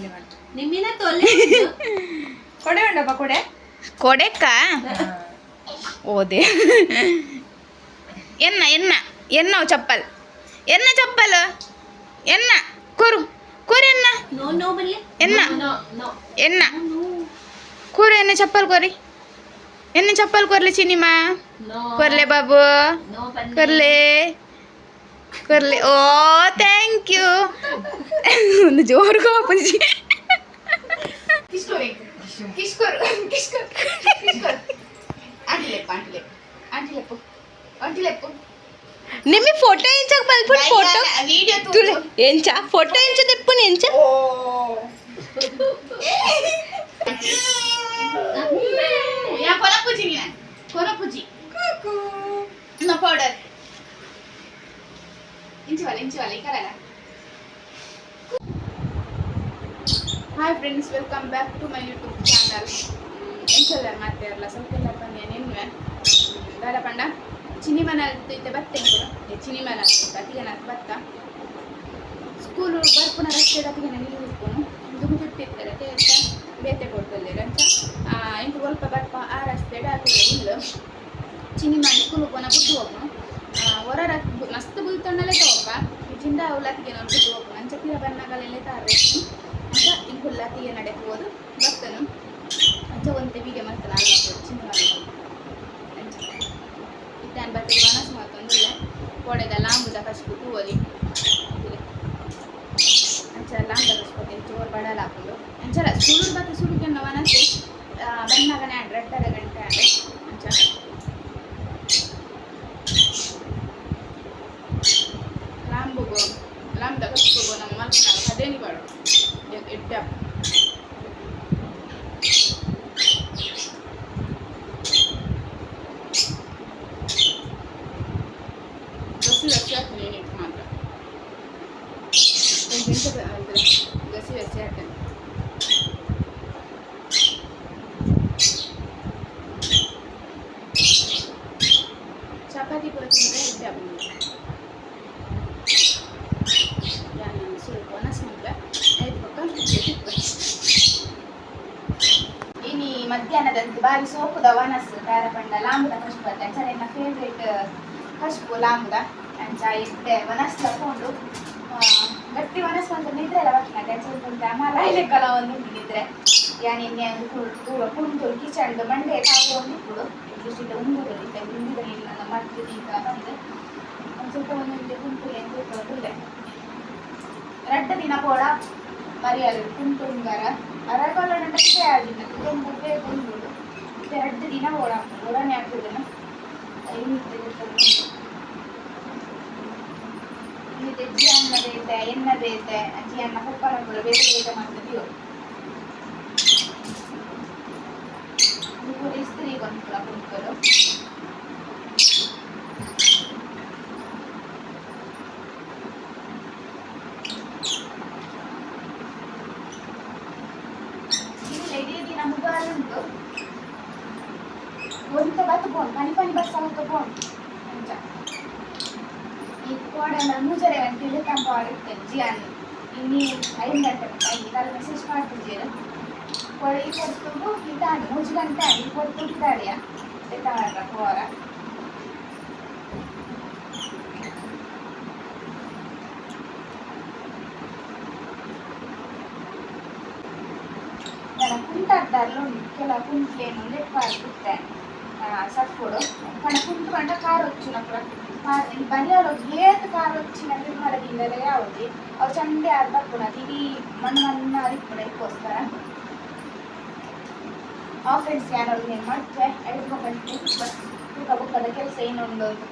ಅಲ್ಲಿ ಮಾಡು ನಿಮ್ಮಿನ ತೊಲೆ ಕೊಡೆ ಉಂಡಪ್ಪ ಕೊಡೆ? ಕೊಡೆಕ್ಕ? ಓದೆ. ಎನ್ನ ಎನ್ನ ಎನ್ನವು ಚಪ್ಪಲ್? ಎನ್ನ ಚಪ್ಪಲ್? ಎನ್ನ? ಕೂರು ಕೂರು ಎನ್ನ? ನೋ ನೋ ಬಲ್ಲಿ ಎನ್ನ? ನೋ ನೋ ಎನ್ನ? ಕೂರು ಎನ್ನ ಚಪ್ಪಲ್ ಕೋರಿ. ಎನ್ನ ಚಪ್ಪಲ್ కుర్లీ ఓ థ్యాంక్ యూ జోరుగా పుజి నిమ్మి ఫోటో ఎంచక పల్పు ఫోటో వీడియో ఎంచా ఫోటో ఎంచ తెప్పు ఎంచ నా పౌడర్ ಆಂಟಿಲೆಪ್ಪು ಆಂಟಿಲೆಪ್ಪು ಆಂಟಿಲೆಪ್ಪು ಆಂಟಿಲೆಪ್ಪು ನಿಮಗೆ ಫೋಟೋ ಎಂಚಕ್ ಬಲ್ಪುಡ್ ಫೋಟೋ ವಿಡಿಯೋ ತುಲೆ ಎಂಚ ಫೋಟೋ ಎಂಚ ತೆಪ್ಪುನಿ ಎಂಚ ಯಾ ಕೊಲ ಪೂಜಿ ನೀನ ಕೊಲ ಪೂಜಿ ನೋ ಪೌಡರ್ ಇಂಚಿ ವಾಲ ಇಂಚಿ ವಾಲ ಈ ಕಡೆ hi friends welcome back to my YouTube channel ಎಂಚಲ್ಲ ಮತ್ತೆ ಅಲ್ಲ ಸ್ವಲ್ಪ ಎಲ್ಲ ಬನ್ನಿ ನಿನ್ವೆ ಬೇಡ ಪಂಡ ಚಿನಿ ಮನ ಇತ್ತೆ ಬತ್ತೆ ಚಿನಿ ಮನ ಅತಿಗೆ ನಾನು ಬತ್ತ ಸ್ಕೂಲು ಬರ್ಪುನ ರಸ್ತೆ ಅತಿಗೆ ನಿಲ್ಲಿಸ್ಕೊಂಡು ದುಡ್ಡು ದುಡ್ಡಿರ್ತಾರೆ ತೇರ್ತ ಬೇತೆ ಕೊಡ್ತದೆ ರಂಚ ಇಂಕ ಸ್ವಲ್ಪ ಬರ್ಪ ಆ ರಸ್ತೆ ಡಾಕಿಲ್ಲ ಇಲ್ಲು ಚಿನಿ ಮಾಡಿ ಸ್ಕೂಲ್ ಹೋಗೋಣ ಬಿಟ್ಟು ಹೋಗೋಣ ಹೊರ ಮಸ್ತ್ ಬುಲ್ತಣ್ಣಲ್ಲೇ ತಗೋಪ ಜಿಂದ ಅವಲತ್ತಿಗೆ ನಾವು ಬಿಟ್ಟು ಹೋಗೋಣ ಅಂಚ ತೀರ ಬಣ್ಣಗಳೆಲ್ಲ ತಾರೆ ಅಂತ ಇಂಕುಲ್ಲತ್ತಿಗೆ ನಡೆದು ಹೋದು ಬರ್ತನು ಅಂಚ ಒಂತೆ ವೀಡಿಯೋ ಮಾಡ್ತಾನೆ ಅಲ್ಲ ಚಿನ್ನ ಮಾಡಿ ಇದ್ದಾನೆ ಬರ್ತೀವಿ ಮನಸ್ಸು ಮತ್ತೊಂದಿಲ್ಲ ಕೊಡೆದ ಲಾಂಬುದ ಕಚ್ಬಿಟ್ಟು ಹೋಲಿ ಅಂಚ ಲಾಂಬ ಕಚ್ಬಿಟ್ಟು ಚೋರ್ ಬಡಲ ಹಾಕೊಂಡು ಅಂಚಲ ಸುಳು ಬತ್ತೆ ಸುಡುಗೆ ಮನಸ್ಸು ಬಣ್ಣಗನೆ ಆಡ್ರೆ ಎಟ್ಟರ ಗಂಟೆ ಆಡ್ರೆ ಅಂಚ ಲಾಂಬುಗು ಲಾಂಬದ ಕಚ್ಕೋಗು ನಮ್ಮ ಮಲ್ಪನ ಅದೇನಿ ಬಾಡು ಎಡ್ಡ ಗಸಿ ವೆಚ್ಚ ಹಾಕ್ತೀನಿ ನೀನು ಮಾತ್ರ ಒಂದು ನಿಮಿಷ ಗಸಿ ವೆಚ್ಚ ಹಾಕ್ತೇನೆ ಚಪಾತಿ ಪೂರ ತಿಂದರೆ ಇದ್ದೆ ಬಂದು ಒನಸ್ ಪಕ್ಕ ಇನಿ ಮಧ್ಯಾಹ್ನದಂತೆ ಬಾರಿ ಸೋಪುದ ವನಸ್ ಪ್ಯಾರಪಂಡ ಲಾಂಬುದ ಅಂತ ಅಂಚ ನನ್ನ ಫೇವ್ರೇಟ್ ಕಶ್ಪು ಲಾಂಬುದ, ಅಂಚ ಇತ್ತೆ ವನಸ್ ತಕೊಂಡು ಗಟ್ಟಿ ವನಸ್ ಅಂತ ನಿದ್ರೆ ಎಲ್ಲ ಬರ್ತೀನಿ ಅಂಚ ಇರ್ತಂತೆ ಅಮಲ ಲೆಕ್ಕಲ ಒಂದು ನಿದ್ರೆ ಯಾ ನಿನ್ನೆ ಒಂದು ಕುಂತು ಕಿಚಂಡು ಮಂಡೆ ಕಾವು ಒಂದು ಇಪ್ಪುಡು ದೃಷ್ಟಿದ ಉಂಗುರಲ್ಲಿ ಇತ್ತೆ ಉಂಗುರಲ್ಲಿ ನನ್ನ ಮಾಡ್ತೀನಿ ಅಂತ ಬಂದು ಒಂದು ಸ್ವಲ್ಪ ಒಂದು ಕುಂತು ಎಂದು ಇರ್ತದೆ ರಡ್ಡ ದಿನ ಪೋಡ ಮರಿಯಲು ಕುಂಟು ಉಂಗಾರ ಅರಗೊಲ್ಲ ನಡಕ್ಕೆ ಆಗಿಲ್ಲ ಇದೊಂದು ಬೇಕು ಉಂಗುಡು ಎರಡು ದಿನ ಓಡ ಓಡನೆ ಆಗ್ತದೇನು ಇದು ಜಿ ಅನ್ನದೈತೆ ಎನ್ನದೈತೆ ಜಿ ಅನ್ನ ಕುಕ್ಕರ ಕೂಡ ಬೇರೆ ಬೇರೆ ಮಾಡ್ತಿದ್ದೀವಿ ಇದು ಕೂಡ ಇಸ್ತ್ರಿ ಬಂತು ಕುಂಕರು ಬತ್ತು ಬೋನ್ ಪನಿ ಪನಿ ಬಸ್ ಅವತ್ತು ಬೋನ್ ಅಂಚ ಈ ಕೋಡನ ಮೂಜರೆ ಗಂಟೆ ಇಳಿತಂಪ ಆಡುತ್ತೆ ಜಿಯಾನಿ ಇನ್ನಿ ಐದು ಗಂಟೆ ಇದಾರ ಮೆಸೇಜ್ ಮಾಡ್ತಿದ್ದೀರ ಕೊಡಿ ಕೊಟ್ಟು ಇದ್ದಾನೆ, ಮೂಜು ಗಂಟೆ ಆಗಿ ಕೊಟ್ಟು ಇದ್ದಾಳೆಯ ಎತ್ತಾಡ ಹೋರ ನನ್ನ ಕುಂಟಾಡ್ದಾರ್ಲು ಕೆಲ ಕುಂಟ್ಲೇನು ಲೆಕ್ಕ ಬಿಟ್ಟೆ సప్పుడు మన కుంటుకుంటే కారు వచ్చినప్పుడు ఈ బనియాలో ఏది కారు వచ్చినట్టు మన గిన్నెలే అవుతుంది అవి చండి అర్థకున్నది ఇది మన మన అది ఇప్పుడు ఎక్కువ వస్తారా ಆ ಫ್ರೆಂಡ್ಸ್ ಯಾರು ಏನು ಮಾಡ್ತೆ ಐಡ್ಕೊಂಡ್ಬಂದು ಬುಕ್ಕ ಬುಕ್ಕದ ಕೆಲಸ ಏನು ಉಂಡೋದು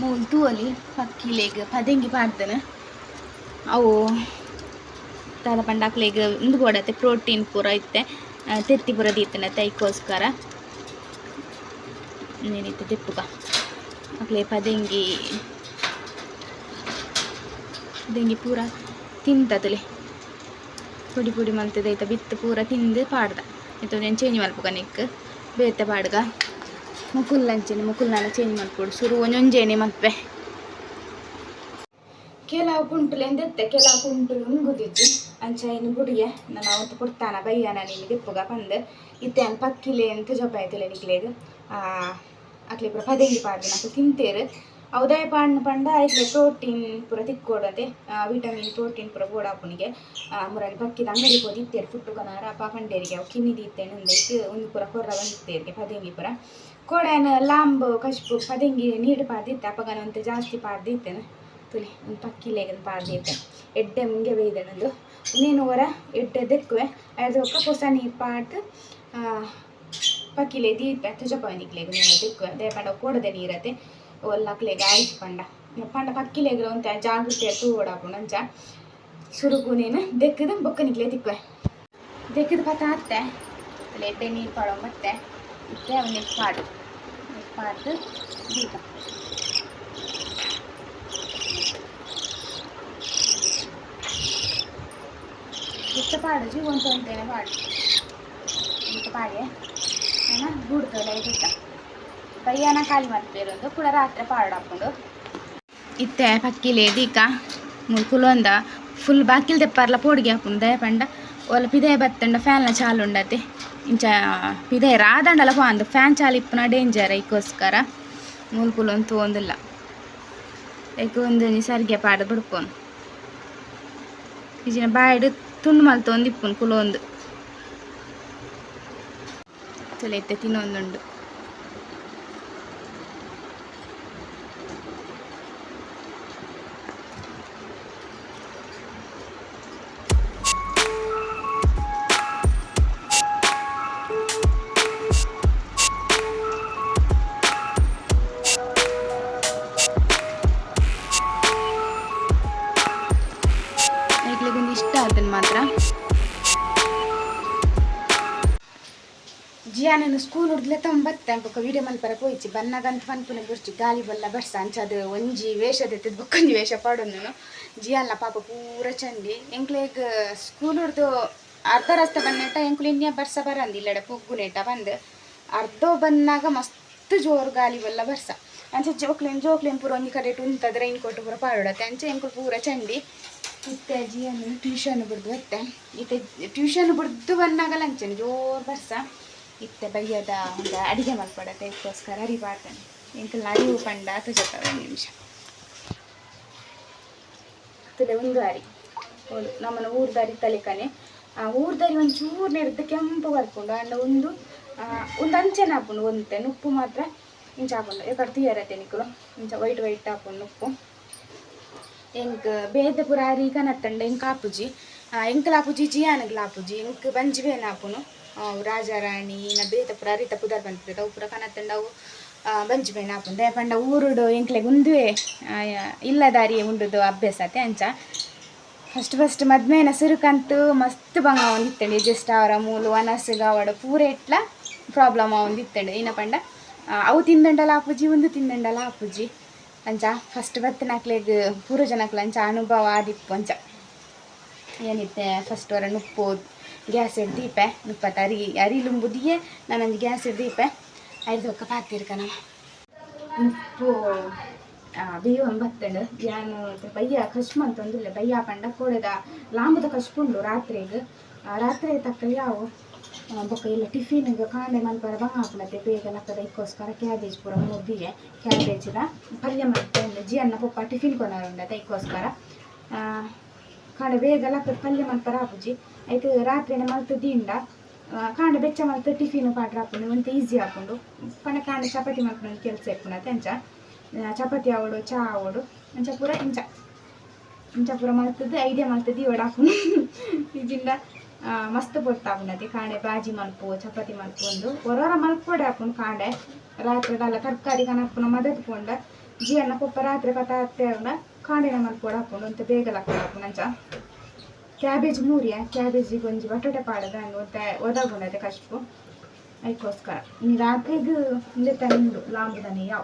ಮೂಲ್ತು ಒಲಿ ಪಕ್ಕಿಲೇಗ ಪದಂಗಿ ಪಾಡ್ದನ ಅವು ದಾದ ಪಂಡಾಕ್ಲೇಗ ಇಂದು ಕೊಡತ್ತೆ ಪ್ರೋಟೀನ್ ಪೂರ ಇತ್ತೆ ತೆತ್ತಿ ಬರೋದೀತನ ತೈಕೋಸ್ಕರ ಏನಿತ್ತು ತಿಪ್ಪುಗ ಅಕ್ಲೆ ಪದೆಂಗಿ ಪದಂಗಿ ಪೂರ ತಿಂತದಲೆ ಪುಡಿ ಪುಡಿ ಮಂತದೈತ ಬಿತ್ತು ಪೂರ ತಿಂದು ಪಾಡ್ದ. ಆಯ್ತು, ನೆನ್ ಚೇಂಜ್ ಮಲ್ಪುಗ ನಿಕ್? ಬೇತೆ ಪಾಡ್ಗ? ಮುಕುಲ್ಲಂಚೇನೆ ಮುಕುಲ್ನೆಲ್ಲ ಚೇಂಜ್ ಮಾಡ್ಕೊಡು. ಸುರು ಒಂಜೊಂಜೇನೆ ಮಲ್ಪೆ ಕೆಲವು ಕುಂಟುಲೆಂದೆತ್ತೆ ಕೆಲವು ಕುಂಟುಲು ನುಗುದಿಜ್ಜಿ. ಅಂಚ ಗುಡಿಯ. ನಾನು ಅವತ್ತು ಕೊಡ್ತಾನ ಬಯ್ಯಾನ ನಿಮಗೆ ದಿಪ್ಪುಗ ಬಂದು ಇತ್ತೆ ಪಕ್ಕಿಲೆ ಅಂತ ಜೊಬ್ಬ ಆಯ್ತಿಲ್ಲ ನಿಕ್ಲೇದು ಅಕ್ಲೆ ಪುರ ಪದಂಗಿ ಪಾಡ್ದು ನಾವು ತಿಂತೇರು. ಅವದಾಯ ಪಾಡ್ನ ಪಂಡ? ಐಕ್ಲೆ ಪ್ರೋಟೀನ್ ಪೂರ ತಿಕ್ಕೋಡದೆ ವಿಟಮಿನ್, ಪ್ರೋಟೀನ್ ಪೂರ ಬೋಡಾಪುನಿಗೆ ಮುರಳಿ ಬಕ್ಕಿದ ಅಂಗಡಿ ಪೋದು ಇತ್ತೇರು ಫುಟ್ಟುಗನಾರ ಅಪ್ಪ ಪಂಡೇರಿಗೆ. ಅವು ಕಿನ್ನಿದಿ ಇತ್ತೇನೆ ಒಂದೈತಿ ಒಂದು ಪೂರ ಕೊರ್ರ ಬಂದಿತ್ತೇರಿಗೆ ಪದಂಗಿ ಪೂರ. ಕೋಡನ ಲಾಂಬು, ಕಶ್ಪು ಪದಂಗಿ ನೀಡು ಪಾಡ್ದಿತ್ತೆ ಅಪ್ಪಗನ ಅಂತ ಜಾಸ್ತಿ ಪಾಡ್ದಿತ್ತೇನೆ. ತುಳಿ ಒಂದು ಪಕ್ಕಿಲೆಗೆ ಪಾಡ್ದಿತ್ತೆ ಎಡ್ಡೆ ಮುಂಗೆ ಬೇಯ್ದನದು ನೀನು ಹೊರ ಎಡ್ಡೆ ದೆಕ್ಕುವೆ. ಅದು ಒಕ್ಕ ಹೊಸ ನೀರು ಪಾಟ್ ಪಕ್ಕಿಲೆ ದೀಪ ತುಜಪವನಿಕ್ಲೆಗ್ ನೀನು ದೆಕ್ಕುವೆ. ದೇ ಪಂಡ ಕೊಡದೆ ನೀರತೆ ಒಲ್ಲಕ್ಲೆಗ್ ಆಯ್ತು ಪಂಡ. ಪಂಡ ಪಕ್ಕಿಲೆಗ್ ಒಂತ ಜಾಗೃತಿ ತೂಡಾಪುಂಡು ಅಂಚ ಸುರುಕು ನೀನು. ದೆಕ್ಕದು ಬೊಕ್ಕನಿಕ್ಲೆ ತಿಕ್ಕುವೆ ದೆಕ್ಕದ ಅತ್ತೆ ಅಲ್ಲ ಎಡ್ಡೆ ನೀರು ಪಾಡೋ ಮತ್ತೆ. ಮತ್ತೆ ಅವನಿಗೆ ಪಾಡು. ಪಾಡ್ದು ದೀಪ. ಇಷ್ಟ ಪಾಡು ಜೀವಂತ ಅಂತೇನೆ ಪಾಡು. ಇಂತ ಪಾಡೆ? ಏನ ಗುಡ್ತಲ್ಲ ಇದ್ದ ಬಯ್ಯನ ಖಾಲಿ ಮಾಡ್ತಿರೋದು ಕೂಡ ರಾತ್ರಿ ಪಾಡು ಹಾಕೊಂಡು ಇತ್ತೆ ಪಕ್ಕಿಲೆ ದೀಕ ಕುಲೊಂದ ಫುಲ್ ಬಾಕಿಲ್ ತೆಪ್ಪಾರ್ಲ ಪೋಡಿಗೆ ಹಾಕೊಂಡು ದಯ ಪಂಡ. ಒಲ್ಲ ಬತ್ತಂಡ. ಫ್ಯಾನ್ ಚಾಲು ಉಂಡತಿ. ಇಂಚ ಪಿದಯ ರಾದಂಡಲ ಪಾಂದು ಫ್ಯಾನ್ ಚಾಲು ಇಪ್ಪುನ ಡೇಂಜರ್ ಐಕೋಸ್ಕರ. ಮೂಲ್ ಕುಲೊಂದು ತೋಂದಿಲ್ಲ ಯಾಕೆ ಒಂದು ಸರ್ಗೆ ಪಾಡು ಬಿಡ್ಕೊಂಡು. ಈಜಿನ ಬಾಯ್ಡು ತುಂಡು ಮಲ್ತೊಂದು ಇಪ್ಪುನು ಕುಲೊಂದು ತುಲೆತ್ತೆ ತಿನ್ನೊಂದುಂಡು ಜಿಯಾನನು ಸ್ಕೂಲ್ ಹುಡ್ಲೆ ತೊಂಬತ್ತೆ ಅಂಪಕ ವಿಡಿಯೋ ಮಲ್ಪರ ಪೋಯ್ಚಿ. ಬನ್ನಗಂತ ಪನ್ಪುನ ಗುರ್ಚಿ ಗಾಲಿ ಬಲ್ಲ ಬರ್ಸ ಅಂಚದ ಒಂಜಿ ವೇಷ ದೆತ್ತದ ಬೊಕ್ಕೊಂಜಿ ವೇಷ ಪಾಡೋನು ಜಿಯಲ್ಲ ಪಾಪ ಪೂರ ಚಂಡಿ. ಎಂಕ್ಲೆಗ್ ಸ್ಕೂಲ್ ಹುಡ್ದು ಅರ್ಧ ರಸ್ತೆ ಬನ್ನೇಟ ಎಂಕುಲು ಇನ್ನಿಯ ಬರ್ಸ ಬರಂದಿ? ಇಲ್ಲಡೆ ಪೊಗ್ಗುನೇಟ ಬಂದು. ಅರ್ಧ ಬನ್ನಾಗ ಮಸ್ತ್ ಜೋರು ಗಾಲಿ ಬಲ್ಲ ಬರ್ಸ ಅಂಚೆ ಜೋಕ್ಲೇನ್ ಜೋಕ್ಲೇನ್ ಪೂರ ಒಂಜಿ ಕಡೆ ಉಂತದ ರೈನ್ ಕೋಟ್ ಪೂರ ಪಾಡೋಡತ್ತೆ. ಅಂಚೆ ಎಂಕುಲು ಪೂರ ಚಂಡಿ. ಇತ್ತೆ ಜಿಯನ್ನು ಟ್ಯೂಷನ್ ಬಿಡ್ದು ಮತ್ತೆ ಇತ್ತೆ ಟ್ಯೂಷನ್ ಬಿಡ್ದು ಬಂದಾಗಲ್ಲ ಲಂಚನೆ. ಜೋರು ಬರ್ಸ ಇತ್ತೆ ಬಯ್ಯದ ಒಂದು ಅಡಿಗೆ ಮಲ್ಪಡತ್ತೆ ಇದಕ್ಕೋಸ್ಕರ ಅರಿಬಾರ್ದಾನೆ ಎಂಕಲ್ ಅರಿವು ಪಂಡ ತುಜಕ ಒಂದು ನಿಮಿಷ. ತುಲೆ ಒಂದು ಅರಿ ಒಂದು ನಮ್ಮನ ಊರ್ದಾರಿ ತಲೆಕನೆ. ಆ ಊರ್ದಾರಿ ಒಂದು ಚೂರು ನೆರೆದ ಕೆಂಪು ಬರ್ಕೊಂಡು ಅಂಡ ಒಂದು ಒಂದು ಅಂಚೆನ ಹಾಕೊಂಡು ಒಂದೆ ಉಪ್ಪು ಮಾತ್ರ ಇಂಚ ಹಾಕೊಂಡು. ಯಾಕಡೆ ತೀಯರತ್ತೆ ನಿಕ್ಕಲು ಇಂಚ ವೈಟ್ ವೈಟ್ ಹಾಕೊಂಡು ಉಪ್ಪು ಎಂಕ್ ಬೇದ ಪುರ ಅರಿ ಕನತ್ತಂಡ ಎಂಕ್ ಆಪುಜಿ ಎಂಕಲ್ ಆಪುಜಿ ಜಿಯಾನಗ್ಲ ಆಪುಜಿ ಎಂಕ್ ಬಂಜಿಬೇನ ಆಪುನು ಅವು ರಾಜಾರಾಣಿ ನ ಬೇತ ಪುರ ಪುದರ್ ಬಂದ್ರೆ ಅವು ಪುರ ಕನತ್ತಂಡ ಅವು ಬಂಜಿಬೇನ ಆಪುಂಡು ಪಂಡ ಊರುಡು ಎಂಕ್ಲೆಗ್ ಉಂದುವೆ ಆ, ಇಲ್ಲ ದಾರಿ ಉಂಡುದು ಅಭ್ಯಾಸ ಅತ್ತೆ ಅಂಚ. ಫಸ್ಟ್ ಫಸ್ಟ್ ಮದ್ಮೇನ ಸುರುಕಂತು ಮಸ್ತ್ ಬಂಗ ಒಂದಿತ್ತಂಡು ಜಸ್ಟ್ ಅವರ ಮೂಲು ವನಸ್ ಗಾವಡ ಪೂರ ಇಟ್ಲ ಪ್ರಾಬ್ಲಮ್ ಒಂದಿತ್ತಂಡು ಏನ ಪಂಡ ಅವು ತಿಂದಂಡಲ ಆಪುಜಿ ಒಂದು ತಿಂದಂಡಲ ಆಪುಜಿ ಅಂಚ ಫಸ್ಟ್ ಬತ್ತಿನಕ್ಲೆಗ್ ಪೂರ ಜನಕ್ಲ ಅಂಚ ಅನುಭವ ಆದಿಪ್ಪು ಅಂಚ. ಏನಿತ್ತೆ? ಫಸ್ಟ್ ವರ ಉಪ್ಪು ಗ್ಯಾಸ್ ಇಡ್ ದೀಪೆ ನುಪ್ಪತ್ತು ಅರಿ ಅರಿಲುಂಬುದಿಯೇ ನಾನೊಂದು ಗ್ಯಾಸ್ ಇಡ್ ದೀಪೆ. ಐದು ಒಕ್ಕ ಪಾತಿರ್ಕನ ಉಪ್ಪು ಬೇವು ಬತ್ತಂಡು ಯಾನು ಬಯ್ಯ ಕಶ್ಮ ಅಂತ ಒಂದಿಲ್ಲ ಬಯ್ಯ ಪಂಡ ಕೋಡೆದ ಲಾಂಬದ ಕಶ್ಪುಂಡು ರಾತ್ರಿಗೆ. ರಾತ್ರಿ ತಕ್ಕ ಯಾವು? ಬೊಕ್ಕ ಇಲ್ಲ ಟಿಫಿನ್ಗೆ ಕಾಂಡೆ ಮಲ್ಪರ ಬಂಗ ಹಾಕ್ಲತ್ತೆ ಬೇಗ ಲಕ್ಕದ ಇಕ್ಕೋಸ್ಕರ ಕ್ಯಾಬೇಜ್ ಪೂರ ಮುದ್ದಿಗೆ ಕ್ಯಾಬೇಜಿದ ಪಲ್ಯ ಮತ್ತೆ ಜಿ ಅನ್ನ ಪಪ್ಪ ಟಿಫಿನ್ ಕೊನರುಂಡದ ಇದಕ್ಕೋಸ್ಕರ ಆ, ಕಾಂಡೆ ಬೇಗ ಲಕ್ಕದ ಪಲ್ಯ ಮಲ್ಪರ ಆಪುಜಿ ಆಯ್ತು ರಾತ್ರಿನ ಮಲ್ತು ದಿಂಡ ಕಾಂಡ ಬೆಚ್ಚ ಮಲ್ತು ಟಿಫಿನ್ ಪಾಡ್ರ ಹಾಕೊಂಡು ಒಂದು ಈಸಿ ಹಾಕೊಂಡು ಪಣ ಕಾಂಡ ಚಪಾತಿ ಮಾಡ್ಕೊಂಡು ಕೆಲಸ ಇಟ್ಕೊಂಡತ್ತೆ ಅಂಚ ಚಪಾತಿ ಆವಡು ಚಹಾ ಆವಡು ಅಂಚ ಪೂರ ಇಂಚ. ಇಂಚ ಪೂರ ಮಲ್ತದ್ದು, ಐಡಿಯಾ ಮಲ್ತದ್ದು ಇವಡ ಹಾಕೊಂಡು. ಇದಿಂದ ಮಸ್ತ್ ಪೊರ್ತಾಪುನತಿ ಕಾಂಡೆ ಬಾಜಿ ಮಲ್ಪು, ಚಪಾತಿ ಮಲ್ಕೊಂಡು ಹೊರವರ ಮಲ್ಪೊಡೆ ಹಾಕೊಂಡು ಕಾಂಡೆ ರಾತ್ರಿದಲ್ಲ ತರಕಾರಿ ಕನಪುನ ಮದತ್ ಜೀವನ ಪಪ್ಪ ರಾತ್ರಿ ಕಥ ಹತ್ತೆ ಕಾಂಡೆನ ಮಲ್ಪೊಡೆ ಹಾಕೊಂಡು ಅಂತ ಬೇಗ ಹಾಕೊಂಡು ಕ್ಯಾಬೇಜ್ ಅಂಚ ಕ್ಯಾಬೇಜ್ ಮೂರಿಯ ಕ್ಯಾಬೇಜಿಗೆ ಒಂಜಿ ಬಟಾಟೆ ಪಾಡದ ಒತ್ತೆ ಒದಗುಂಡದೆ ಕಶ್ಪು ಅದಕ್ಕೋಸ್ಕರ ಇನ್ನು ರಾತ್ರಿಗೆ ಹಿಂದೆ ತಂದು ಲಾಂಬುದಾನೆ ಯಾವ?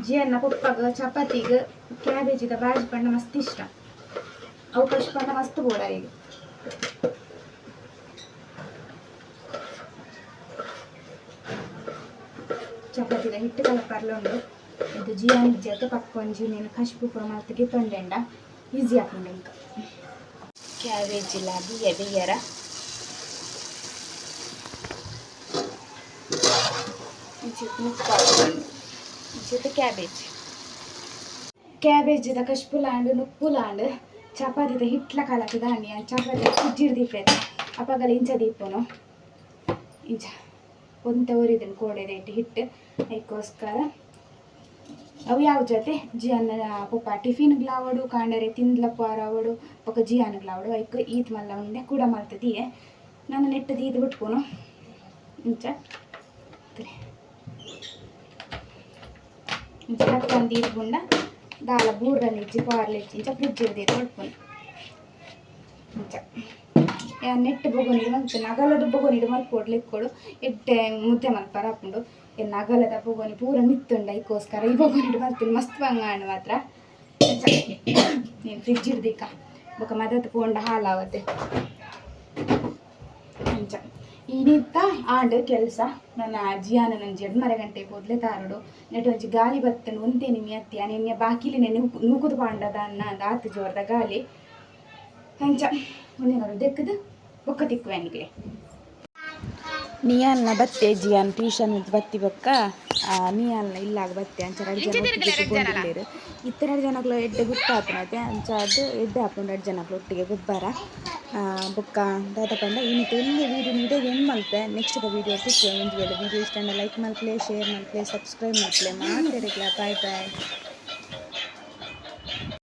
ಜಿಯನ್ನ ಪಪ್ಪಗ, ಚಪಾತಿಗೆ ಕ್ಯಾಬೇಜಿದ ಬಾಜಿ ಪಣ್ಣ ಮಸ್ತ್ ಇಷ್ಟ. ಅವು ಕಷ್ಟ ಪಂಡ ಮಸ್ತ್ ಬೋಡ ಈಗ. ಚಪಾತಿದ ಹಿಟ್ಟು ಕಲಪರ್ಲುಂಡು ಇದು ಜಿಯಾನ್ ಇಜ್ಜತ್ತು ಪಕ್ಕೊಂಜಿ నేను ಕಶಿಪು ಪುರ ಮಲ್ತಿಗೆ ತೊಂಡೆಂಡ ಈಸಿ ಆಗ್ತದೆ ಇಂಕ ಕ್ಯಾಬೇಜ್ ಇಲ್ಲ ಬಿಯ್ಯ ಬಿಯ್ಯರ ಜೊತೆ ಕ್ಯಾಬೇಜ್ ಕ್ಯಾಬೇಜ್ ದ ಕಶ್ಪುಲಾಂಡ್ ನುಪ್ಪುಲಾಂಡ್ ಚಪಾತಿದ ಹಿಟ್ಲ ಕಲಕಿದ ದಾಣಿ ಚಪಾತಿ ಕುಜ್ಜಿರ್ ದೀಪೈತೆ ಅಪ್ಪಗಲ ಇಂಚ ದೀಪನು. ಇಂಚ. ಒಂತ ಒರಿದನು ಕೋಡೆ ರೇಟ್ ಹಿಟ್ಟು ಅದಕ್ಕೋಸ್ಕರ ಅವು ಯಾವ ಜೊತೆ? ಜಿಯನ್ನ, ಪಪ್ಪ ಟಿಫಿನ್ಗ್ಲಾವಡು ಕಾಂಡರೆ ತಿಂದ್ಲಪ್ಪ ಪಾರವಡು ಪಕ್ಕ ಜಿಯಾನ್ಗ್ಲಾವಡು ಐಕ್ ಈತ್ ಮಲ್ಲ ಉಂಡೆ ಕೂಡ ಮಾಡ್ತದಿಯೆ. ನಾನು ನೆಟ್ಟು ಈದ್ ಬಿಟ್ಕೊನು. ಇಂಚ. ಇಂಚ ಈದ್ ಗುಂಡ, ದಾಲ ಬೂರಲ್ಲಿ ಇಜ್ಜಿ, ಪಾರ್ಲೆ ಇಜ್ಜಿ ಇಂಚ ಫ್ರಿಡ್ಜ್ ಇರ್ದಿ ಹೊಡ್ಕೊಂಡು ಇಂಚ ನೆಟ್ಟು ಬೊಗೋನಿಡು ಮಲ್ತು ನಗಲದ ಬೊಗೋನಿಡು ಮಲ್ಕೊಡ್ಲಿಕ್ಕೆ ಕೊಡು. ಎಡ್ಡೆ ಮುದ್ದೆ ಮಲ್ಪರ ಎನ್ ನಗಲದ ಬೊಗೊನಿ ಪೂರ ಮಿತ್ತುಂಡ ಇಕ್ಕೋಸ್ಕರ ಈ ಬೊಗೋನಿಡು ಮಲ್ತೀನಿ, ಮಸ್ತ್ ಬಂಗಾಣ ಮಾತ್ರ. ನೀನು ಫ್ರಿಡ್ಜ್ ಇರ್ದಿಕ್ಕ. ಬೊಕ ಮದತ್ ಪೋಂಡ ಹಾಲಾವತ್ತೆ. ಅಂಚ. ಇನಿತ್ತ ಆಂಡ್ ಕೆಲಸ. ನನ್ನ ಜಿಯಾನ ನನ್ನ ಜಡ್ ಮರ ಗಂಟೆ ಪೋದ್ಲೆ ತಾರಡು. ನೆಟ್ಟು ಒಂಚಿ ಗಾಲಿ ಬತ್ತನು ಒಂದೇ ನಿಮ್ಮ ಅತ್ತಿಯ ನಿನ್ನೆ ಬಾಕಿಲಿ ನೆನೆ ನೂಕುದು ಪಾಂಡದ ಅನ್ನ ಆತು ಜೋರದ ಗಾಳಿ. ಅಂಚ. ಒಂದಿನವರು ದೆಕ್ಕದು ಬೊಕ್ಕ ತಿಕ್ಕುವೆನಿಗೆ ನಿಯಾಲ್ನ ಬತ್ತೆ ಜಿಯಾನ್ ಟ್ಯೂಷನ್ ಬತ್ತಿ ಬೊಕ್ಕ ನಿಯಾಲ್ನ ಇಲ್ಲಾಗ ಬತ್ತೆ ಅಂಚ ಎರಡು ಜನ ಇತ್ತೆರಡು ಜನಗಳು ಎಡ್ಡೆ ಗುಟ್ಟಾಪನತೆ ಅಂಚ ಅದು ಎಡ್ಡೆ ಹಾಕೊಂಡು ಎರಡು ಜನಗಳು ಒಟ್ಟಿಗೆ ಗೊಬ್ಬರ ಬೊಕ್ಕ ದಾದ ಪಂಡ ಇನ್ನಿತ್ತು ಇಲ್ಲಿ ವೀಡಿಯೋ ನೀಡೋ ಹೆಣ್ಣು ಮಲ್ಪೆ? ನೆಕ್ಸ್ಟ್ ವೀಡಿಯೋ ತಿಕ್ಕೆ ಒಂದು ವೇಳೆ ವೀಡಿಯೋ ಇಷ್ಟ ಲೈಕ್ ಮಲ್ಪಲೆ ಶೇರ್ ಮಲ್ಪಲೆ ಸಬ್ಸ್ಕ್ರೈಬ್ ಮಲ್ಪಲೆ. ಮಾಡ್ತಿರಲಿಲ್ಲ ಬಾಯ್ ಬಾಯ್